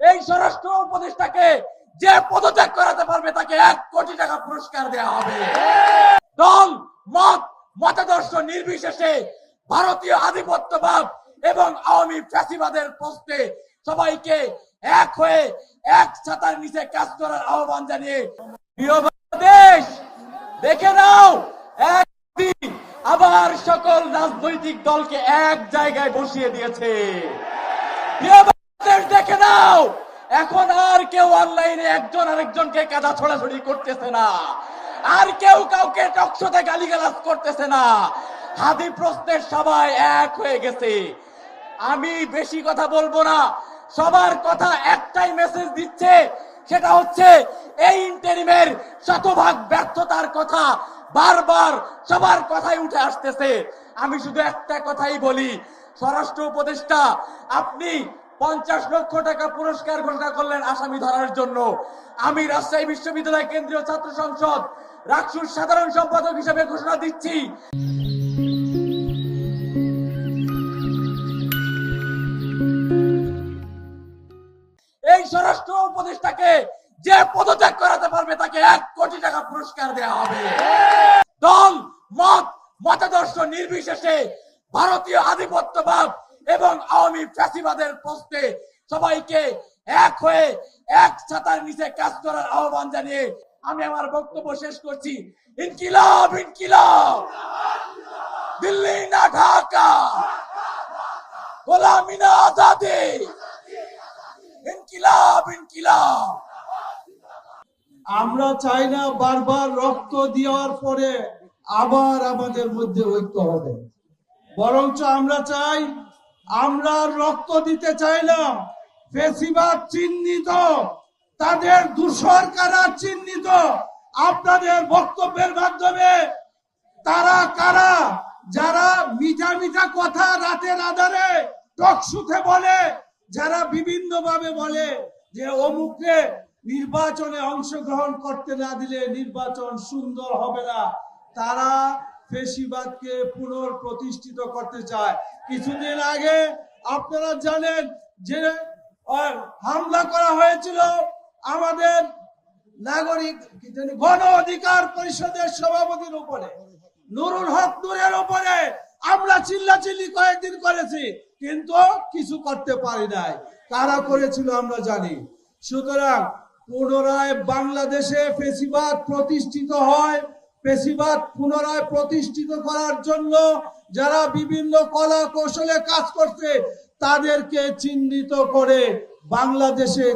এই স্বরাষ্ট্র উপদেষ্টাকে যে পদত্যাগ করাতে পারবে, তাকে এক কোটি টাকা পুরস্কার দেওয়া হবে। দল, মত, মতাদর্শ নির্বিশেষে ভারতীয় আধিপত্যবাদ এবং আওয়ামী ফ্যাসিবাদের প্রশ্নে সবাইকে এক হয়ে এক ছাতার নিচে কাজ করার আহ্বান জানিয়ে দেখে নাও আবার সকল রাজনৈতিক দলকে এক জায়গায় বসিয়ে দিয়েছে। প্রিয় এখন আর কেউ অনলাইনে একজন আরেকজনকে কাদা ছড়াছড়ি করতেছে না। আর কেউ কাউকে টকশোতে গালিগালাজ করতেছে না। হাদি প্রশ্নের সবাই এক হয়ে গেছে। আমি বেশি কথা বলব না। সবার কথা একটাই মেসেজ দিচ্ছে, সেটা হচ্ছে, এই ইন্টারিমের শতভাগ ব্যর্থতার কথা বারবার সবার কথাই উঠে আসতেছে। আমি শুধু একটা কথাই বলি, স্বরাষ্ট্র উপদেষ্টা, আপনি পঞ্চাশ লক্ষ টাকা পুরস্কার ঘোষণা করলেন আসামি ধরার জন্য। আমি রাজশাহী বিশ্ববিদ্যালয় কেন্দ্রীয় ছাত্র সংসদ, রাকসুর সাধারণ সম্পাদক হিসেবে ঘোষণা দিচ্ছি। এই স্বরাষ্ট্র উপদেষ্টাকে যে পদত্যাগ করাতে পারবে, তাকে এক কোটি টাকা পুরস্কার দেওয়া হবে। দল, মত, মতাদর্শ নির্বিশেষে ভারতীয় আধিপত্যবাদ এবং আওয়ামী ফ্যাসিবাদের প্রশ্নে সবাইকে এক হয়ে এক ছাতার নিচে কাজ করার আহ্বান জানিয়ে আমি আমার বক্তব্য শেষ করছি। ইনকিলাব ইনকিলাব! দিল্লি না ঢাকা! গোলামি না আজাদি! ইনকিলাব ইনকিলাব! আমরা চাই না বারবার রক্ত দেওয়ার পরে আবার আমাদের মধ্যে ঐক্য হবে। বরঞ্চ আমরা চাই আমরা রক্ত দিতে চাই না ফেসিবাদ চিহ্নিত, তাদের দূষর কারা চিহ্নিত। আপনাদের বক্তব্যের মাধ্যমে তারা কারা, যারা মিঠা মিঠা কথা রাতের আধারে টকশুতে বলে, যারা বিভিন্ন ভাবে বলে যে অমুককে নির্বাচনে অংশগ্রহণ করতে না দিলে নির্বাচন সুন্দর হবে না, তারা ফেসিবাদকে পুনঃপ্রতিষ্ঠিত করতে চায়। কিছুদিন আগে আপনারা জানেন যে হামলা করা হয়েছিল আমাদের নাগরিক গণ অধিকার পরিষদের সভাপতির উপরে। নুরুল হক নূরের উপরে আমরা চিল্লাচিল্লি কয়েকদিন করেছি, কিন্তু কিছু করতে পারি নাই। কারা করেছিল আমরা জানি। সুতরাং পুনরায় বাংলাদেশে ফেসিবাদ প্রতিষ্ঠিত হয় ফেসিবাদ পুনরায় প্রতিষ্ঠিত করার জন্য যারা বিভিন্ন কলা কৌশলে কাজ করছে, তাদেরকে চিহ্নিত করে বাংলাদেশে